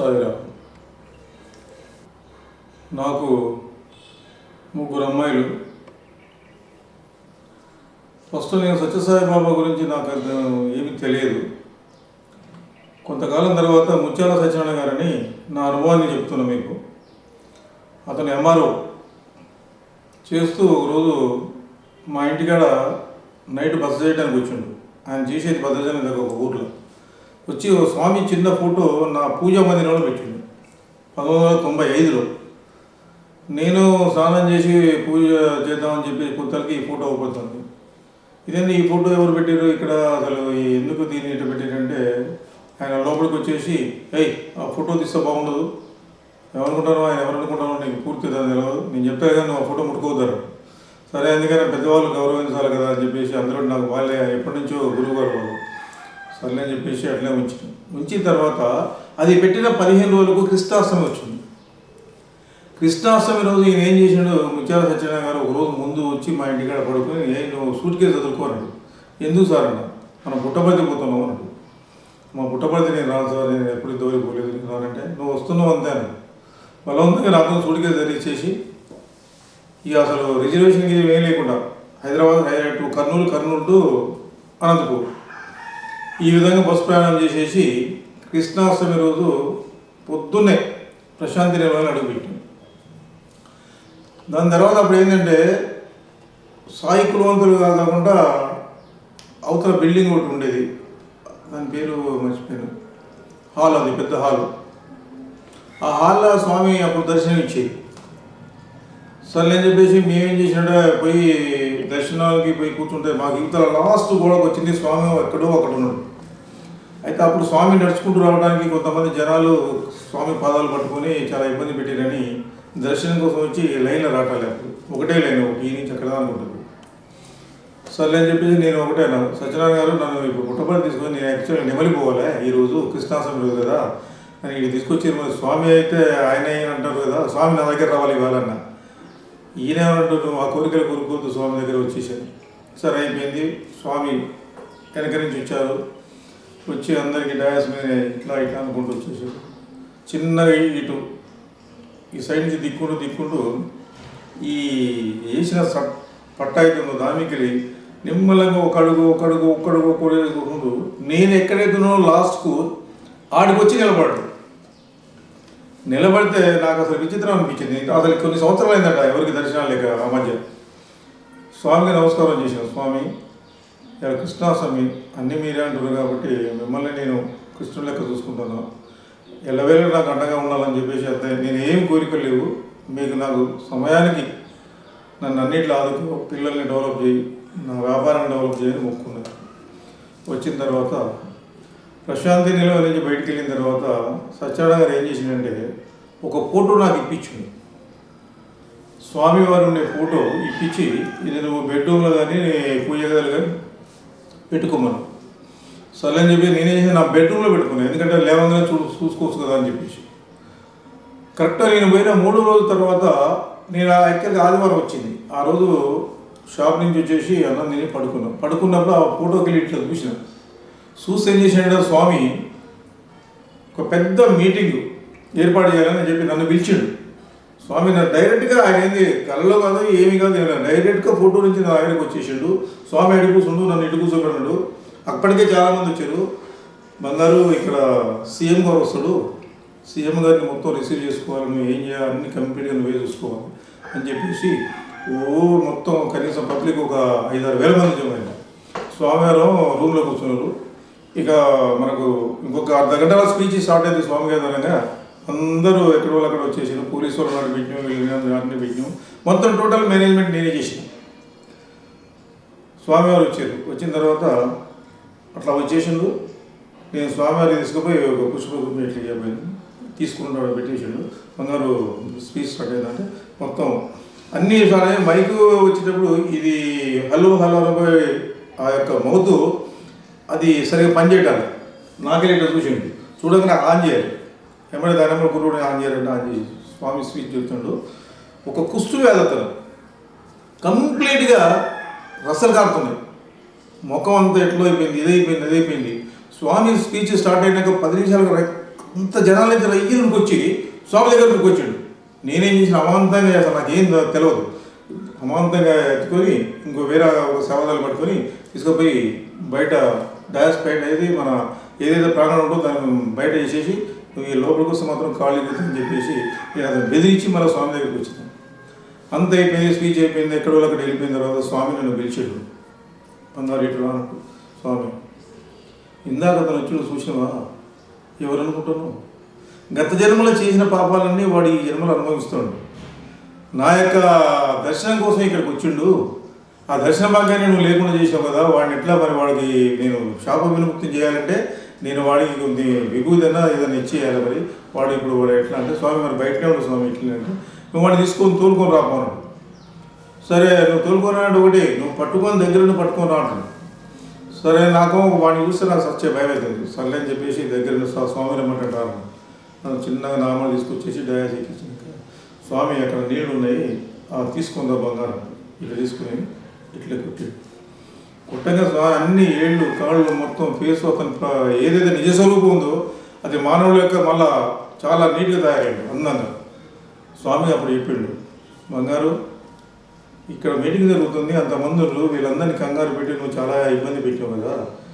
సాయిరా. నాకు ముగ్గురు అమ్మాయిలు. ఫస్ట్ నేను సత్యసాయి బాబా గురించి నాకు ఏమీ తెలియదు. కొంతకాలం తర్వాత ముత్యాల సత్యనారాయణ గారని నా అనుభవాన్ని చెప్తున్నా మీకు. అతను ఎంఆర్ఓ. చేస్తూ రోజు మా ఇంటికాడ నైట్ బస చేయడానికి వచ్చిండు. ఆయన చేసేది భద్రజన దగ్గర ఒక ఊర్లో. వచ్చి ఓ స్వామి చిన్న ఫోటో నా పూజా మందిరంలో పెట్టింది పంతొమ్మిది వందల తొంభై ఐదులో. నేను స్నానం చేసి పూజ చేద్దామని చెప్పి కొత్తలకి ఈ ఫోటో అవుతుంది ఇదేంటి ఈ ఫోటో ఎవరు పెట్టారు ఇక్కడ అసలు ఎందుకు దీన్ని ఇట్లా పెట్టారంటే ఆయన లోపలికి వచ్చేసి ఏయ్ ఆ ఫోటో తీస్తే బాగుండదు. ఎవరనుకుంటారో ఆయన ఎవరనుకుంటారో నీకు పూర్తి దాని తెలియదు నేను చెప్పే కానీ ఆ ఫోటో ముట్టుకోతారు సరే అందుకని పెద్దవాళ్ళు గౌరవించాలి కదా అని చెప్పేసి అందరూ నాకు వాళ్ళే ఎప్పటి నుంచో గురువు గారు వాళ్ళు. సర్లే అని చెప్పేసి అట్లే ఉంచాను ఉంచిన తర్వాత అది పెట్టిన పదిహేను రోజులకు కృష్ణాష్టమి వచ్చింది. కృష్ణాష్టమి రోజు ఈయన ఏం చేసినాడు ముత్యాల సత్యనారాయణ గారు ఒక రోజు ముందు వచ్చి మా ఇంటికాడ పడుకొని నేను నువ్వు సూట్ కేసు చదువుకోన్నాడు ఎందుకు సార్ అన్న? మనం పుట్టపర్తి పోతున్నావు అన్నాడు. మా పుట్టపర్తి నేను రాను సార్ నేను ఎప్పుడు దూరం పోలేదు. నీకు రానంటే నువ్వు వస్తున్నావు అంతే అన్నాడు. బలవంతంగా రాత్రి సూట్ కేసు ధరించేసి ఇక అసలు రిజర్వేషన్ ఏం లేకుండా హైదరాబాద్ హైదరాబాద్ టు కర్నూలు కర్నూలు టు అనంతపూర్. ఈ విధంగా బస్సు ప్రయాణం చేసేసి కృష్ణాష్టమి రోజు పొద్దున్నే ప్రశాంతి నిలయాన్ని అడుగుపెట్టింది దాని తర్వాత అప్పుడు ఏంటంటే సాయి కులవంతులు కాకుండా అవతల బిల్డింగ్ ఒకటి ఉండేది. దాని పేరు మర్చిపోయాను. హాల్ అది పెద్ద హాల్. ఆ హాల్లో స్వామి అప్పుడు దర్శనం ఇచ్చేది సర్లే అని చెప్పేసి మేమేం చేసినట్టే పోయి దర్శనానికి పోయి కూర్చుంటే మాకు ఇవతల లాస్ట్ గోడకు వచ్చింది స్వామి ఎక్కడో అక్కడ ఉన్నాడు అయితే అప్పుడు స్వామి నడుచుకుంటూ రావడానికి కొంతమంది జనాలు స్వామి పాదాలు పట్టుకొని చాలా ఇబ్బంది పెట్టారని దర్శనం కోసం వచ్చి లైన్లో రాటాలి ఒకటే లైన్ ఒకటి ఈ నుంచి అక్కడ దాకా ఉంటుంది. సర్లే అని చెప్పేసి నేను ఒకటే అన్నాను. సత్యనారాయణ గారు నన్ను ఇప్పుడు పుట్టబడి తీసుకొని నేను యాక్చువల్గా నెమలిపోవాలి ఈరోజు కృష్ణాష్టమి రోజు కదా? అని ఇది తీసుకొచ్చి మరి స్వామి అయితే ఆయన అంటారు కదా? స్వామి నా దగ్గర రావాలి ఇవ్వాలన్నా ఈయన అంటూ నువ్వు ఆ కోరికలు కోరుకోవద్దు స్వామి దగ్గర వచ్చేసాను. సరే అయిపోయింది. స్వామి వెనక నుంచి వచ్చారు. వచ్చి అందరికీ డయాస్ మీద ఇట్లా ఇట్లా అనుకుంటూ వచ్చేసారు. చిన్నగా ఇటు ఈ సైడ్ నుంచి దిక్కుంటూ దిక్కుంటూ ఈ వేసిన సట్ పట్ట అయితే దానికి నిమ్మలంగా ఒక అడుగు ఒక అడుగు ఒక అడుగు ఒక అడుగు నేను ఎక్కడైతున్నానో లాస్ట్కు ఆడికి వచ్చి నిలబడితే నాకు అసలు విచిత్రం అనిపించింది. అసలు కొన్ని సంవత్సరాలు అయిందట ఎవరికి దర్శనాలు లేక ఆ మధ్య. స్వామికి నమస్కారం చేశాను. స్వామి ఇలా కృష్ణాస్వామి అన్నీ మీరే అంటారు కాబట్టి మిమ్మల్ని నేను కృష్ణుడు లెక్క చూసుకుంటాను. ఎల్లవేళ నాకు అండగా ఉండాలని చెప్పేసి అంతే. నేను ఏం కోరికలు లేవు. మీకు నాకు సమయానికి నన్ను అన్నిట్లో ఆదుకో పిల్లల్ని డెవలప్ చేయి నా వ్యాపారాన్ని డెవలప్ చేయని మొక్కున్నాను వచ్చిన తర్వాత ప్రశాంతి నిలవ నుంచి బయటికి వెళ్ళిన తర్వాత సత్యనారాయణ గారు ఏం చేసిందంటే ఒక ఫోటో నాకు ఇప్పించింది స్వామివారు ఉండే ఫోటో ఇప్పించి ఇది నువ్వు బెడ్రూమ్లో కానీ పూజ గదిలో కానీ పెట్టుకోమను. సరే అని చెప్పి నేనేం చేసి నా బెడ్రూమ్లో పెట్టుకున్నాను ఎందుకంటే లేవంగానే చూ చూసుకోవచ్చు కదా అని చెప్పేసి. కరెక్ట్గా నేను పోయిన మూడు రోజుల తర్వాత నేను యాక్చువల్గా ఆదివారం వచ్చింది. ఆ రోజు షాప్ నుంచి వచ్చేసి అన్నం తిని పడుకున్నాం. పడుకున్నప్పుడు ఆ ఫోటోకి వెళ్ళి ఇట్లా చూసిన చూసి ఏం చేశాడంటే స్వామి ఒక పెద్ద మీటింగ్ ఏర్పాటు చేయాలని చెప్పి నన్ను పిలిచిండు. స్వామి నన్ను డైరెక్ట్గా ఆయన ఏంది కళ్ళలో కాదు ఏమి కాదు డైరెక్ట్గా ఫోటో నుంచి నా ఆయనకు వచ్చేసిండు. స్వామి ఎటు కూర్చుండు నన్ను ఇటు కూర్చోబెన్నాడు అప్పటికే చాలామంది వచ్చారు. బంగారు ఇక్కడ సీఎం గారు వస్తాడు. సీఎం గారిని మొత్తం రిసీవ్ చేసుకోవాలి నువ్వు ఏం చేయాలి అన్ని కంప్లీట్గా నువ్వే చూసుకోవాలి అని చెప్పేసి ఓ మొత్తం కనీసం పబ్లిక్ ఒక ఐదారు వేల మంది జమైనా స్వామివారు రూమ్లో కూర్చున్నారు ఇక మనకు ఇంకొక అర్ధ గంటల స్పీచ్ స్టార్ట్ అయింది స్వామి గారి అందరూ ఎక్కడ వాళ్ళు అక్కడ వచ్చేసారు. పోలీసు వాళ్ళు నాటి పెట్టినాం వీళ్ళు నాటిని పెట్టినాం. మొత్తం టోటల్ మేనేజ్మెంట్ నేనే చేసిన. స్వామివారు వచ్చారు. వచ్చిన తర్వాత అట్లా వచ్చేసిండు. నేను స్వామివారిని తీసుకుపోయి ఒక పుష్ప ఇట్లా చెప్పాను తీసుకుంటాడు పెట్టేసాడు. కొందరు స్పీచ్ స్టార్ట్ అయిందంటే మొత్తం అన్ని సరే మైకు వచ్చేటప్పుడు ఇది హలో హలో అనబోయే ఆ యొక్క మౌతు అది సరిగ్గా పనిచేయటాలి. నాకే ఇట్లా చూసిండు. నాకు ఆన్ చేయాలి. ఎమ్మడే దానిమ్మ ఎమ్మడి గురువుని ఆన్ చేయాలంటే ఆన్ చేసి స్వామి స్పీచ్ చెప్తుండు ఒక కుష్టు వ్యాధి అతను కంప్లీట్గా రసలు కారుతున్నాయి. ముఖం అంతా ఎట్లా అయిపోయింది ఇదైపోయింది అదైపోయింది స్వామి స్పీచ్ స్టార్ట్ అయినాక పది నిమిషాలకు అంత జనాల నుంచి రయ్యలకు వచ్చి స్వామి దగ్గరకు వచ్చాడు. నేనేం చేసిన అమాంతంగా అసలు నాకేం తెలియదు అమాంతంగా ఎత్తుకొని ఇంకో వేరే ఒక సవాదాలు పట్టుకొని తీసుకుపోయి బయట డాష్ బయట ఏది మన ఏదైతే ప్రాణం ఉంటుందో దాన్ని బయట చేసేసి నువ్వు ఈ లోపలికి వస్తే మాత్రం కాళ్ళు అని చెప్పేసి నేను అతను బెదిరించి మళ్ళీ స్వామి దగ్గరికి వచ్చింది అంత అయిపోయింది స్పీచ్ అయిపోయింది ఎక్కడో అక్కడ వెళ్ళిపోయిన తర్వాత స్వామి నన్ను పిలిచాడు. బంగారు ఇటు రా స్వామి ఇందాక అతను వచ్చి నువ్వు చూసినవా? ఎవరు అనుకుంటున్నావు? గత జన్మలో చేసిన పాపాలన్నీ వాడు ఈ జన్మలో అనుభవిస్తాడు. నా యొక్క దర్శనం కోసం ఇక్కడికి వచ్చిండు. ఆ దర్శన భాగ్యాన్ని నువ్వు లేకుండా చేసావు కదా వాడిని ఎట్లా మరి వాడికి నేను శాప విముక్తి చేయాలంటే నేను వాడికి కొద్ది విభూదన్నా ఏదైనా ఇచ్చేయాలి మరి వాడు ఇప్పుడు వాడు ఎట్లా అంటే స్వామి మరి బయటనే ఉన్నాడు స్వామి ఇట్లా అంటే నువ్వు వాడిని తీసుకొని తోలుకొని రాపోన్నాడు సరే నువ్వు తోలుకొని అంటే ఒకటి నువ్వు పట్టుకొని దగ్గర నుండి పట్టుకొని రా సరే నాకు వాడిని చూస్తే నాకు సచ్చే భయం అవుతుంది. సర్లే అని చెప్పేసి దగ్గర స్వామి రమ్మంటారు నన్ను చిన్నగా నామాలు తీసుకొచ్చేసి డయాస్ ఎక్కించాక స్వామి అక్కడ నీళ్ళు ఉన్నాయి. తీసుకుందా బంగారం. ఇట్లా తీసుకుని ఇట్లా కొట్టాడు. పుట్టగా స్వామి అన్ని ఏళ్ళు కాళ్ళు మొత్తం ఫేస్ ఏదైతే నిజ స్వరూపం ఉందో అది మానవుల యొక్క మళ్ళా చాలా నీట్గా తయారయ్యాడు అందంగా స్వామి అప్పుడు చెప్పిండు బంగారు ఇక్కడ మీటింగ్ జరుగుతుంది అంతమంది ఉన్నారు, వీళ్ళందరినీ కంగారు పెట్టి నువ్వు చాలా ఇబ్బంది పెట్టావు కదా.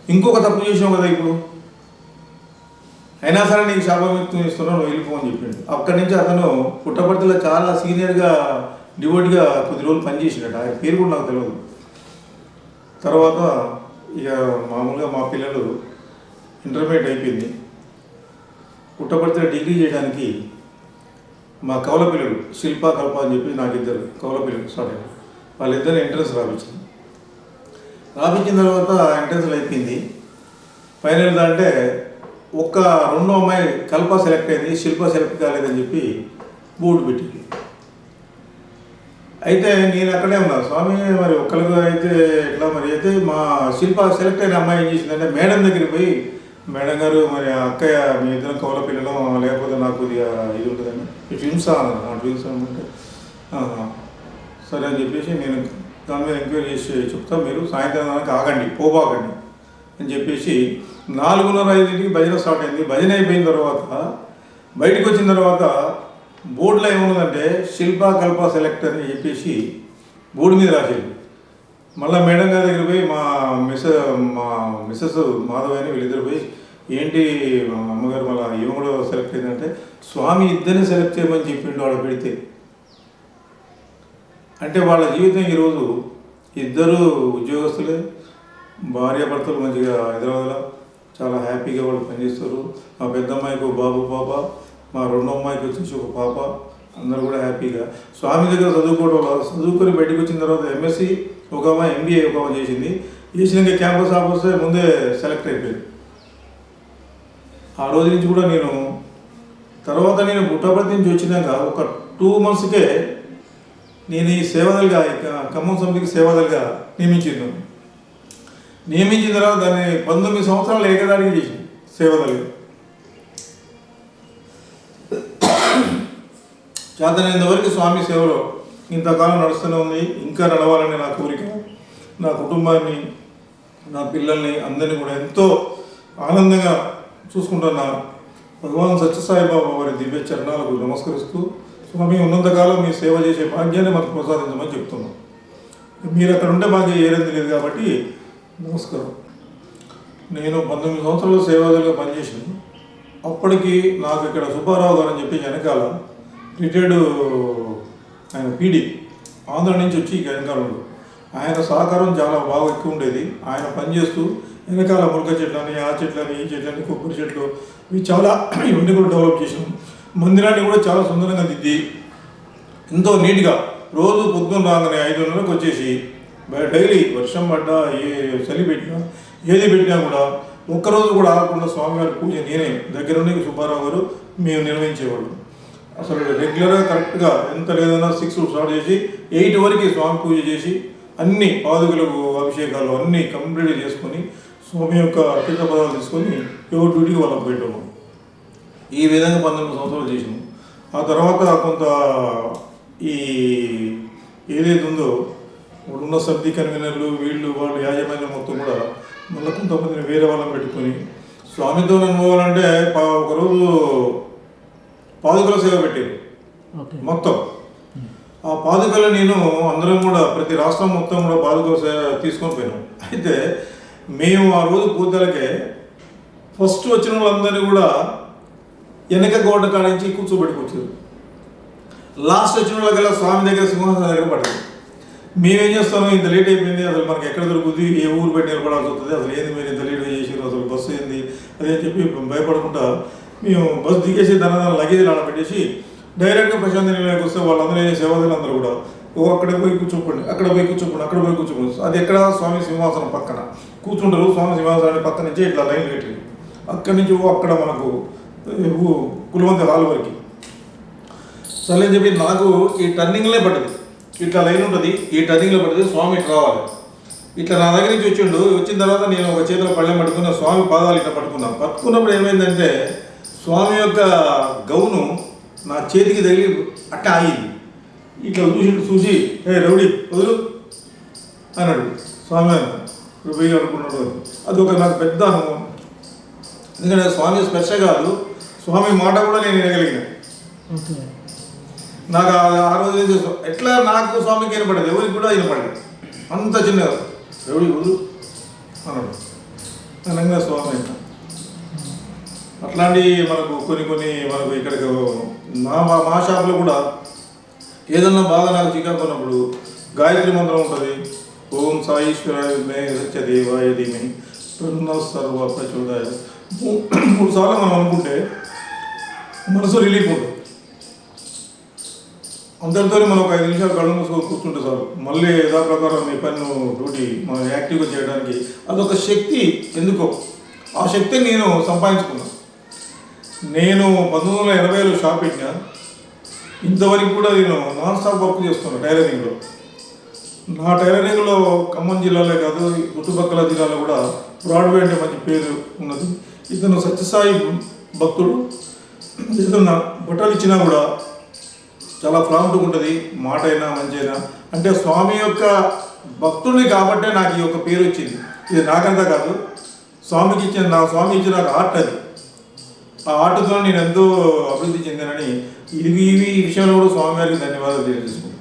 ఇంకొక తప్పు చేసావు కదా ఇప్పుడు. అయినా సరే నీకు శాపముక్తం చేస్తున్నావు నువ్వు వెళ్ళిపో అని చెప్పిండు. అక్కడి నుంచి అతను పుట్టపర్తిలో చాలా సీనియర్గా డివోట్గా కొద్ది రోజులు పనిచేసినట్టు ఆయన పేరు కూడా నాకు తెలియదు తర్వాత ఇక మామూలుగా మా పిల్లలు ఇంటర్మీడియట్ అయిపోయింది. పుట్టపర్తిలో డిగ్రీ చేయడానికి మా కవల పిల్లలు శిల్ప కల్ప అని చెప్పి నాకు ఇద్దరు కవల పిల్లలు స్టార్ట్ వాళ్ళిద్దరు ఎంట్రన్స్ రాపించింది. రాపించిన తర్వాత ఎంట్రన్స్లు అయిపోయింది. ఫైనల్ అంటే ఒక్క రెండో అమ్మాయి కల్ప సెలెక్ట్ అయింది శిల్ప సెలెక్ట్ కాలేదని చెప్పి బోర్డు పెట్టింది. అయితే నేను అక్కడే ఉన్నాను స్వామి మరి ఒక్కరికి అయితే ఎట్లా మరి? అయితే మా శిల్ప సెలెక్ట్ అయిన అమ్మాయి ఏం చేసిందంటే మేడం దగ్గరికి పోయి మేడం గారు మరి ఆ అక్కయ్య మీ ఇద్దరు కౌల పిల్లలు లేకపోతే నాకు ఇది ఉంటుందండి హింసా ట్విన్స్ ఆ ట్విన్స్ అంటే సరే అని చెప్పేసి నేను దాని మీద ఎంక్వైరీ చేసి చెప్తా మీరు సాయంత్రం దానికి ఆగండి పోబాగండి అని చెప్పేసి నాలుగున్నర ఐదింటికి భజన స్టార్ట్ అయింది. భజన అయిపోయిన తర్వాత బయటకు వచ్చిన తర్వాత బోర్డులో ఏమున్నదంటే శిల్ప కల్ప సెలెక్ట్ అని చెప్పేసి బోర్డు మీద రాసేది. మళ్ళీ మేడం గారి దగ్గర పోయి మా మిస్ మా మిస్సెస్ మాధవ్ అని వీళ్ళిద్దరు పోయి ఏంటి మా అమ్మగారు మళ్ళీ ఈమె కూడా సెలెక్ట్ అయిందంటే స్వామి ఇద్దరిని సెలెక్ట్ చేయమని చెప్పిండు వాడు పెడితే. అంటే వాళ్ళ జీవితం ఈరోజు ఇద్దరు ఉద్యోగస్తులే భార్యాభర్తలు మంచిగా హైదరాబాద్లో చాలా హ్యాపీగా వాళ్ళు పనిచేస్తారు. మా పెద్దమ్మాయికి బాబు పాప మా రెండో అమ్మాయికి వచ్చేసి ఒక పాప. అందరూ కూడా హ్యాపీగా. స్వామి దగ్గర చదువుకోవడం వల్ల చదువుకొని బయటకు వచ్చిన తర్వాత ఎంఎస్సి ఒక అమ్మాయి ఎంబీఏ ఒక అమ్మాయి చేసింది. చేసినాక క్యాంపస్ ఆఫర్స్ ముందే సెలెక్ట్ అయిపోయింది. ఆ రోజు నుంచి కూడా నేను తర్వాత నేను పుట్టపర్తి నుంచి వచ్చినాక ఒక టూ మంత్స్కే నేను ఈ సేవదలుగా ఖమ్మం సమితికి సేవదలుగా నియమించింది. నియమించిన తర్వాత దాన్ని పంతొమ్మిది సంవత్సరాలు ఏకదాడికి చేసింది సేవదలుగా చేతనైనంత వరకు స్వామి సేవలో ఇంతకాలం నడుస్తూనే ఉంది. ఇంకా నడవాలని నా కోరిక నా కుటుంబాన్ని నా పిల్లల్ని అందరినీ కూడా ఎంతో ఆనందంగా చూసుకుంటున్న భగవాన్ సత్యసాయిబాబా వారి దివ్య చరణాలకు నమస్కరిస్తూ స్వామి ఉన్నంతకాలం మీ సేవ చేసే భాగ్యాన్ని మాకు ప్రసాదించమని చెప్తున్నాం. మీరు అక్కడ ఉంటే మాకు ఏరేది లేదు కాబట్టి నమస్కారం. నేను పంతొమ్మిది సంవత్సరాలు సేవాదులుగా పనిచేసాను అప్పటికి నాకు ఇక్కడ సుబ్బారావు గారు అని చెప్పి వెనకాల రిటైర్డ్ ఆయన పీడి. ఆంధ్ర నుంచి వచ్చి ఇక ఆయన సహకారం చాలా బాగా ఎక్కువ ఉండేది. ఆయన పనిచేస్తూ వెనకాల మురక చెట్లని ఆ చెట్లని ఈ చెట్లని కొబ్బరి చెట్లు ఇవి చాలా ఇవన్నీ కూడా డెవలప్ చేసాం మందిరాన్ని కూడా చాలా సుందరంగా దిద్ది ఎంతో నీట్గా రోజు పొద్దున్న రాగానే ఐదున్నరకు వచ్చేసి డైలీ వర్షం పడ్డా ఏ చలి పెట్టినా ఏది పెట్టినా కూడా ఒక్కరోజు కూడా ఆగకుండా స్వామివారి పూజ నేనే. దగ్గరుండి సుబ్బారావు గారు మేము నిర్వహించేవాళ్ళు. అసలు రెగ్యులర్గా కరెక్ట్గా ఎంత లేదన్నా సిక్స్ స్టార్ట్ చేసి ఎయిట్ వరకు స్వామి పూజ చేసి అన్ని పాదుకలకు అభిషేకాలు అన్నీ కంప్లీట్ చేసుకొని స్వామి యొక్క అత్యంత పదాలు తీసుకొని ఎవరి డ్యూటీకి వాళ్ళకి పెట్టాము. ఈ విధంగా పంతొమ్మిది సంవత్సరాలు చేసినాము ఆ తర్వాత కొంత ఈ ఏదైతే ఉందో ఇప్పుడున్న సబ్ది కన్వీనర్లు వీళ్ళు వాళ్ళు యాజమాన్యం మొత్తం కూడా మళ్ళీ కొంతమందిని వేరే వాళ్ళని పెట్టుకొని స్వామితో అనుభవాలంటే ప- ఒకరోజు పాదుకల సేవ పెట్టారు మొత్తం. ఆ పాదుకలు నేను అందరం కూడా ప్రతి రాష్ట్రం మొత్తం కూడా పాదుకల సేవ తీసుకొని పోయినాం. అయితే మేము ఆ రోజు పూజలకే ఫస్ట్ వచ్చిన వాళ్ళందరినీ కూడా వెనక గోడ కాడించి కూర్చోబెట్టుకొచ్చారు. లాస్ట్ వచ్చిన వాళ్ళకల్లా స్వామి దగ్గర సింహాసనం దగ్గర పడింది మేమేం చేస్తాము ఇంత లేట్ అయిపోయింది అసలు మనకి ఎక్కడ దొరుకుతుంది ఏ ఊరు పెట్టి నిలబడాల్సి వస్తుంది అసలు ఏంది మీరు ఇంత లేట్ చేసారు అసలు బస్సు ఏంది అదే చెప్పి భయపడకుండా మేము బస్సు దిగేసి దాని దాని లగేజీలు ఆడ డైరెక్ట్గా ప్రశాంత నిలయానికి వస్తే వాళ్ళందరూ ఏ అందరూ కూడా ఓ అక్కడ పోయి కూర్చోపండి అక్కడ పోయి కూర్చోపండి అక్కడ పోయి కూర్చోపండి. అది ఎక్కడ? స్వామి సింహాసనం పక్కన. కూర్చుంటారు స్వామి సింహాసనాన్ని పక్క నుంచి ఇట్లా లైన్ పెట్టింది అక్కడి నుంచి ఓ అక్కడ మనకు కులవంతి హాల్ వరకు. సరే అని చెప్పి నాకు ఈ టర్నింగ్లే పడ్డది. ఇట్లా లైన్ ఉంటుంది ఈ టర్నింగ్లో పడ్డది స్వామి ఇట్లా రావాలి. ఇట్లా నా దగ్గర నుంచి వచ్చిండు వచ్చిన తర్వాత నేను ఒక చేతిలో పళ్ళెం పట్టుకున్న స్వామి పాదాలు ఇట్లా పట్టుకున్నాను. పట్టుకున్నప్పుడు ఏమైందంటే స్వామి యొక్క గౌను నా చేతికి తగిలి అట్ట ఆగింది. ఇట్లా చూసి చూసి ఏ రౌడీ వదులు అన్నాడు స్వామి అన్నాడు. ఇప్పుడు పోయి అనుకున్నాడు అని. అది ఒక నాకు పెద్ద అనుభవం. ఎందుకంటే స్వామి స్పర్శ కాదు స్వామి మాట కూడా నేను వినగలిగిన. నాకు ఆ- రోజు ఎట్లా నాకు స్వామికి వినపడదు? ఎవరికి కూడా వినపడదు అంత చిన్న ఎవడి వదు అన్నాడు. అనగా స్వామి అంట అట్లాంటి మనకు కొన్ని కొన్ని మనకు ఇక్కడికి మా మా- మా షాప్లో కూడా ఏదన్నా బాగా నాకు చికాకు ఉన్నప్పుడు గాయత్రి మంత్రం ఉంటుంది. ఓం సాయిశ్వరాయ మే సత్యదేవాయ ధీమహి సర్వ ప్రచోదాయ. మూడు సార్లు మనం అనుకుంటే మనసు రిలీఫ్ ఉంటుంది అందరితో మనం ఒక ఐదు నిమిషాలు కళ్ళు మూసుకొని కూర్చుంటే సార్ మళ్ళీ యథా ప్రకారం మీ పని డ్యూటీ మనం యాక్టివ్గా చేయడానికి అదొక శక్తి ఎందుకో? ఆ శక్తిని నేను సంపాదించుకున్నాను. నేను పంతొమ్మిది వందల ఎనభైలో షాప్ ఇంతవరకు కూడా నేను నాన్ స్టాప్ వర్క్ చేస్తున్నాను టైలరింగ్లో. నా టైలరింగ్లో ఖమ్మం జిల్లాలో కాదు చుట్టుపక్కల జిల్లాలో కూడా బ్రాడ్వే అంటే మంచి పేరు ఉన్నది. ఇతను సత్యసాయి భక్తుడు. ఇతను బట్టలు ఇచ్చినా కూడా చాలా ప్రాంప్ట్గా ఉంటుంది మాట అయినా మంచి అయినా అంటే స్వామి యొక్క భక్తుడిని కాబట్టే నాకు ఈ యొక్క పేరు వచ్చింది. ఇది నాకంతా కాదు. స్వామికి ఇచ్చిన నా స్వామి ఇచ్చిన నాకు ఆర్ట్ అది. ఆ ఆటతో నేను ఎంతో అభివృద్ధి చెందానని ఇవి ఇవి విషయంలో కూడా స్వామివారికి ధన్యవాదాలు తెలియజేసుకుంటాను